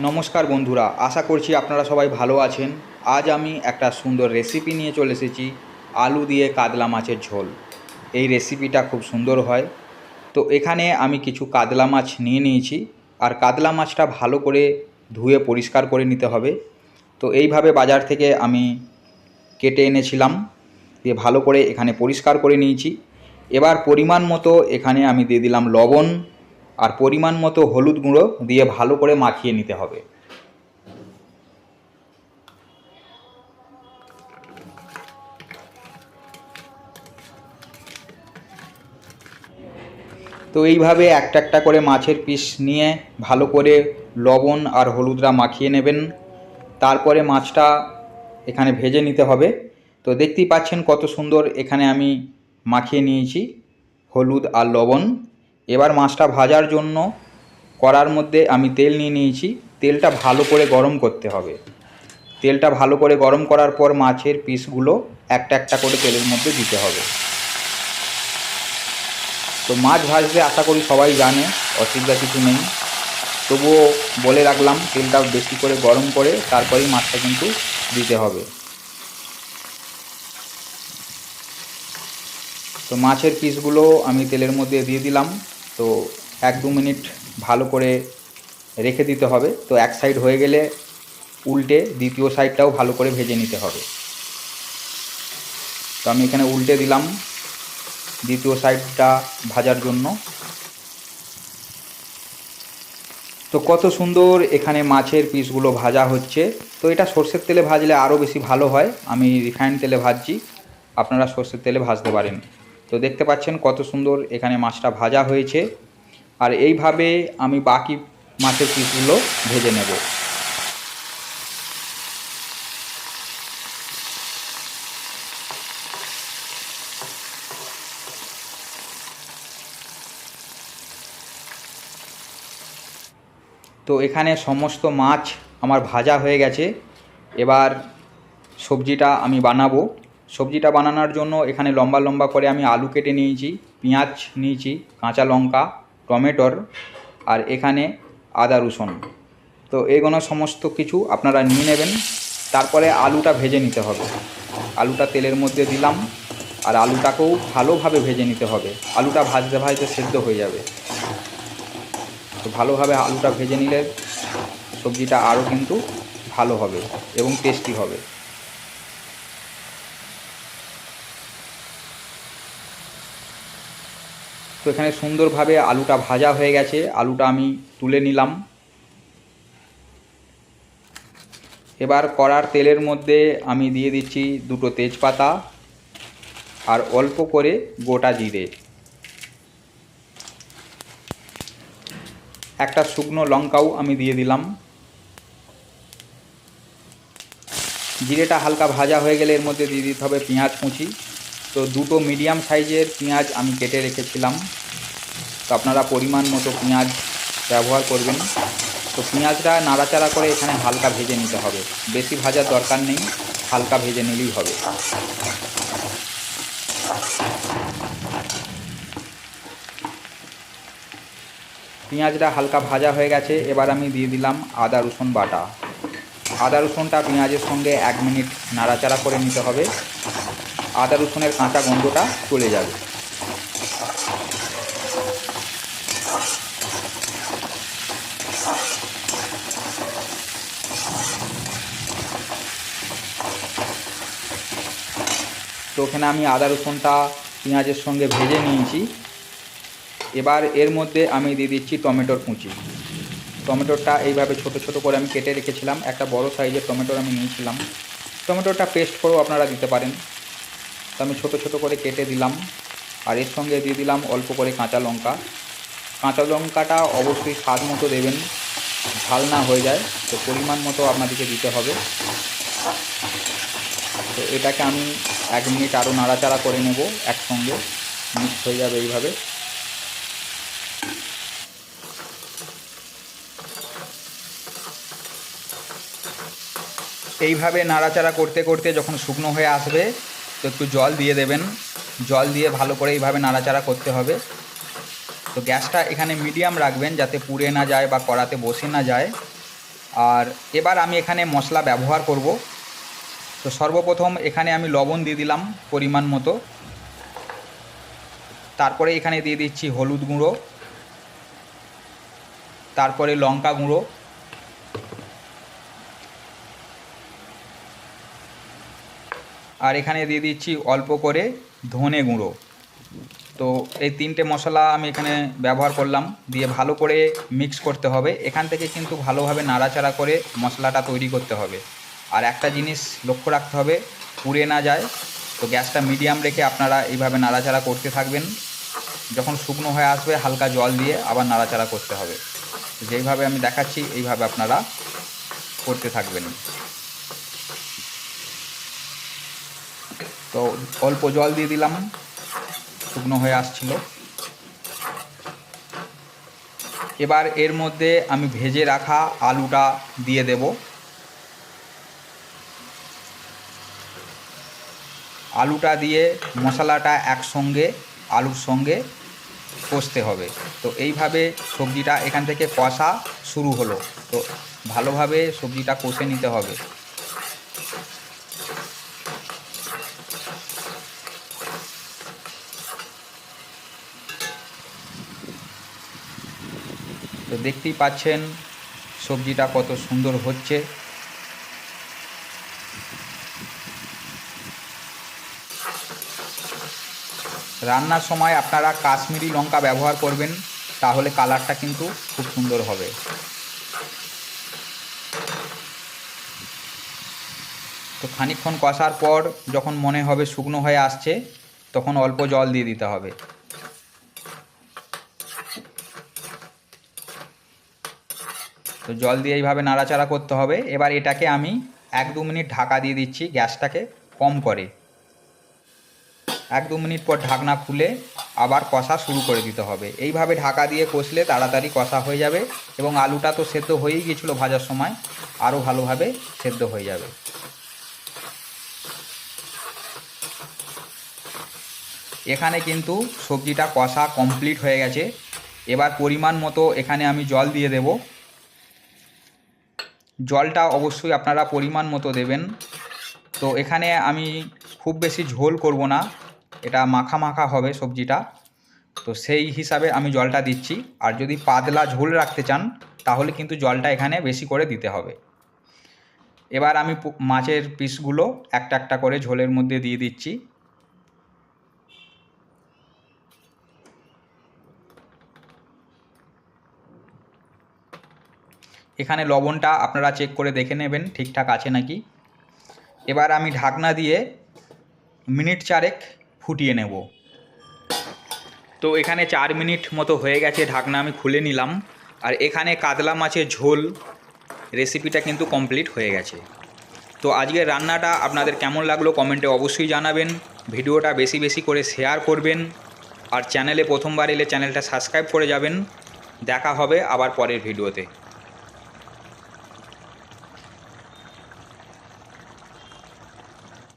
নমস্কার বন্ধুরা, আশা করছি আপনারা সবাই ভালো আছেন। আজ আমি একটা সুন্দর রেসিপি নিয়ে চলে এসেছি, আলু দিয়ে কাতলা মাছের ঝোল। এই রেসিপিটা খুব সুন্দর হয়। তো এখানে আমি কিছু কাতলা মাছ নিয়ে নিয়েছি, আর কাতলা মাছটা ভালো করে ধুয়ে পরিষ্কার করে নিতে হবে। তো এইভাবে বাজার থেকে আমি কেটে এনেছিলাম, দিয়ে ভালো করে এখানে পরিষ্কার করে নিয়েছি। এবার পরিমাণ মতো এখানে আমি দিয়ে দিলাম লবণ আর পরিমাণ মতো হলুদ গুঁড়ো দিয়ে ভালো করে মাখিয়ে নিতে হবে। তো এইভাবে একটা একটা করে মাছের পিস নিয়ে ভালো করে লবণ আর হলুদরা মাখিয়ে নেবেন। তারপরে মাছটা এখানে ভেজে নিতে হবে। তো দেখতেই পাচ্ছেন কত সুন্দর এখানে আমি মাখিয়ে নিয়েছি হলুদ আর লবণ। এবার মাছটা ভাজার জন্য কড়ার মধ্যে আমি তেল নিয়ে নিয়েছি। তেলটা ভালো করে গরম করতে হবে। তেলটা ভালো করে গরম করার পর মাছের পিসগুলো একটা একটা করে তেলের মধ্যে দিতে হবে। তো মাছ ভাজতে আশা করি সবাই জানে, অসুবিধা কিছু নেই। তবুও বলে রাখলাম, তেলটা বেশি করে গরম করে তারপরেই মাছটা কিন্তু দিতে হবে। তো মাছের পিসগুলো আমি তেলের মধ্যে দিয়ে দিলাম। তো এক দু মিনিট ভালো করে রেখে দিতে হবে। তো এক সাইড হয়ে গেলে উল্টে দ্বিতীয় সাইডটাও ভালো করে ভেজে নিতে হবে। তো আমি এখানে উল্টে দিলাম দ্বিতীয় সাইডটা ভাজার জন্য। তো কত সুন্দর এখানে মাছের পিসগুলো ভাজা হচ্ছে। তো এটা সর্ষের তেলে ভাজলে আরও বেশি ভালো হয়। আমি রিফাইন্ড তেলে ভাজছি। আপনারা সর্ষের তেলে ভাজতে পারেন। তো দেখতে পাচ্ছেন কত সুন্দর এখানে মাছটা ভাজা হয়েছে। আর এইভাবে আমি বাকি মাছের পিসগুলো ভেজে নেব। তো এখানে সমস্ত মাছ আমার ভাজা হয়ে গেছে। এবার সবজিটা আমি বানাবো। সবজিটা বানানোর জন্য এখানে লম্বা লম্বা করে আমি আলু কেটে নিয়েছি, পেঁয়াজ নিয়েছি, কাঁচা লঙ্কা, টমেটোর, আর এখানে আদা রসুন। তো এগুলো সমস্ত কিছু আপনারা নিয়ে নেবেন। তারপরে আলুটা ভেজে নিতে হবে। আলুটা তেলের মধ্যে দিলাম, আর আলুটাকেও ভালোভাবে ভেজে নিতে হবে। আলুটা ভাজতে ভাজতে সেদ্ধ হয়ে যাবে। তো ভালোভাবে আলুটা ভেজে নিলে সবজিটা আরও কিন্তু ভালো হবে এবং টেস্টি হবে। তো এখানে সুন্দরভাবে আলুটা ভাজা হয়ে গেছে। আলুটা আমি তুলে নিলাম। এবার কড়ার তেলের মধ্যে আমি দিয়ে দিচ্ছি দুটো তেজপাতা আর অল্প করে গোটা জিরে। একটা শুকনো লঙ্কাও আমি দিয়ে দিলাম। জিরেটা হালকা ভাজা হয়ে গেলে এর মধ্যে দিয়ে দিতে হবে পেঁয়াজ কুচি। তো দুটো মিডিয়াম সাইজের পেঁয়াজ আমি কেটে রেখেছিলাম। তো আপনারা পরিমাণ মতো পেঁয়াজ ব্যবহার করবেন। তো পেঁয়াজটা নাড়াচাড়া করে এখানে হালকা ভেজে নিতে হবে। বেশি ভাজার দরকার নেই, হালকা ভেজে নিলেই হবে। পেঁয়াজটা হালকা ভাজা হয়ে গেছে, এবার আমি দিয়ে দিলাম আদা, রসুন বাটা। আদা, রসুনটা পেঁয়াজের সঙ্গে এক মিনিট নাড়াচাড়া করে নিতে হবে। আদা রসুনের কাঁচা গন্ধটা চলে যাবে। তো ওখানে আমি আদা রসুনটা পেঁয়াজের সঙ্গে ভেজে নিয়েছি। এবার এর মধ্যে আমি দিয়ে দিচ্ছি টমেটোর কুচি। টমেটোটা এইভাবে ছোট ছোট করে আমি কেটে রেখেছিলাম। একটা বড় সাইজের টমেটোর আমি নিয়েছিলাম। টমেটোটা পেস্ট করেও আপনারা দিতে পারেন। আমি ছোট ছোট করে কেটে দিলাম। আর এর সঙ্গে দিয়ে দিলাম অল্প করে কাঁচা লঙ্কা। কাঁচা লঙ্কাটা অবশ্যই স্বাদ মতো দেবেন। ঝাল না হয়ে যায়, তো পরিমাণ মতো আপনাদেরকে দিতে হবে। তো এটাকে আমি এক মিনিট আরও নাড়াচাড়া করে নেব একসঙ্গে। মিক্স হয়ে যাবে এইভাবে। এইভাবে নাড়াচাড়া করতে করতে যখন শুকনো হয়ে আসবে তো একটু জল দিয়ে দেবেন। জল দিয়ে ভালো করে এইভাবে নাড়াচাড়া করতে হবে। তো গ্যাসটা এখানে মিডিয়াম রাখবেন যাতে পুড়ে না যায় বা কড়াতে বসে না যায়। আর এবার আমি এখানে মশলা ব্যবহার করব। তো সর্বপ্রথম এখানে আমি লবণ দিয়ে দিলাম পরিমাণ মতো। তারপরে এখানে দিয়ে দিচ্ছি হলুদ গুঁড়ো। তারপরে লঙ্কা গুঁড়ো। আর এখানে দিয়ে দিচ্ছি অল্প করে ধনে গুঁড়ো। তো এই তিনটে মশলা আমি এখানে ব্যবহার করলাম। দিয়ে ভালো করে মিক্স করতে হবে। এখান থেকে কিন্তু ভালোভাবে নাড়াচাড়া করে মশলাটা তৈরি করতে হবে। আর একটা জিনিস লক্ষ্য রাখতে হবে, পুড়ে না যায়। তো গ্যাসটা মিডিয়াম রেখে আপনারা এইভাবে নাড়াচাড়া করতে থাকবেন। যখন শুকনো হয়ে আসবে, হালকা জল দিয়ে আবার নাড়াচাড়া করতে হবে। যেইভাবে আমি দেখাচ্ছি, এইভাবে আপনারা করতে থাকবেন। তো অল্প জল দিয়ে দিলাম। শুকনো হয়ে আসছিল। এবার এর মধ্যে আমি ভেজে রাখা আলুটা দিয়ে দেব। আলুটা দিয়ে মশলাটা একসঙ্গে, আলুর সঙ্গে কষতে হবে। তো এইভাবে সবজিটা এখান থেকে কষা শুরু হলো। তো ভালোভাবে সবজিটা কষে নিতে হবে। তো দেখতেই পাচ্ছেন সবজিটা কত সুন্দর হচ্ছে। রান্নার সময় আপনারা কাশ্মীরি লঙ্কা ব্যবহার করবেন, তাহলে কালারটা কিন্তু খুব সুন্দর হবে। তো খানিকক্ষণ কষার পর যখন মনে হবে শুকনো হয়ে আসছে, তখন অল্প জল দিয়ে দিতে হবে। তো জল দিয়ে এইভাবে নাড়াচাড়া করতে হবে। এবার এটাকে আমি এক দু মিনিট ঢাকা দিয়ে দিচ্ছি গ্যাসটাকে কম করে। এক দু মিনিট পর ঢাকনা খুলে আবার কষা শুরু করে দিতে হবে। এইভাবে ঢাকা দিয়ে কষলে তাড়াতাড়ি কষা হয়ে যাবে এবং আলুটা তো সেদ্ধ হয়েই গিয়েছিল ভাজার সময় আরও ভালোভাবে সেদ্ধ হয়ে যাবে। এখানে কিন্তু সবজিটা কষা কমপ্লিট হয়ে গেছে। এবার পরিমাণ মতো এখানে আমি জল দিয়ে দেব। জলটা অবশ্যই আপনারা পরিমাণ মতো দেবেন। তো এখানে আমি খুব বেশি ঝোল করব না, এটা মাখা মাখা হবে সবজিটা। তো সেই হিসাবে আমি জলটা দিচ্ছি, আর যদি পাতলা ঝোল রাখতে চান, তাহলে কিন্তু জলটা এখানে বেশি করে দিতে হবে। এবার আমি মাছের পিসগুলো একটা একটা করে ঝোলের মধ্যে দিয়ে দিচ্ছি। এখানে লবণটা আপনারা চেক করে দেখে নেবেন, ঠিকঠাক আছে নাকি। এবার আমি ঢাকনা দিয়ে মিনিট চারেক ফুটিয়ে নেব। তো এখানে চার মিনিট মতো হয়ে গেছে, ঢাকনা আমি খুলে নিলাম। আর এখানে কাতলা মাছের ঝোল রেসিপিটা কিন্তু কমপ্লিট হয়ে গেছে। তো আজকের রান্নাটা আপনাদের কেমন লাগল কমেন্টে অবশ্যই জানাবেন। ভিডিওটা বেশি বেশি করে শেয়ার করবেন। আর চ্যানেলে প্রথমবার এলে চ্যানেলটা সাবস্ক্রাইব করে যাবেন। দেখা হবে আবার পরের ভিডিওতে।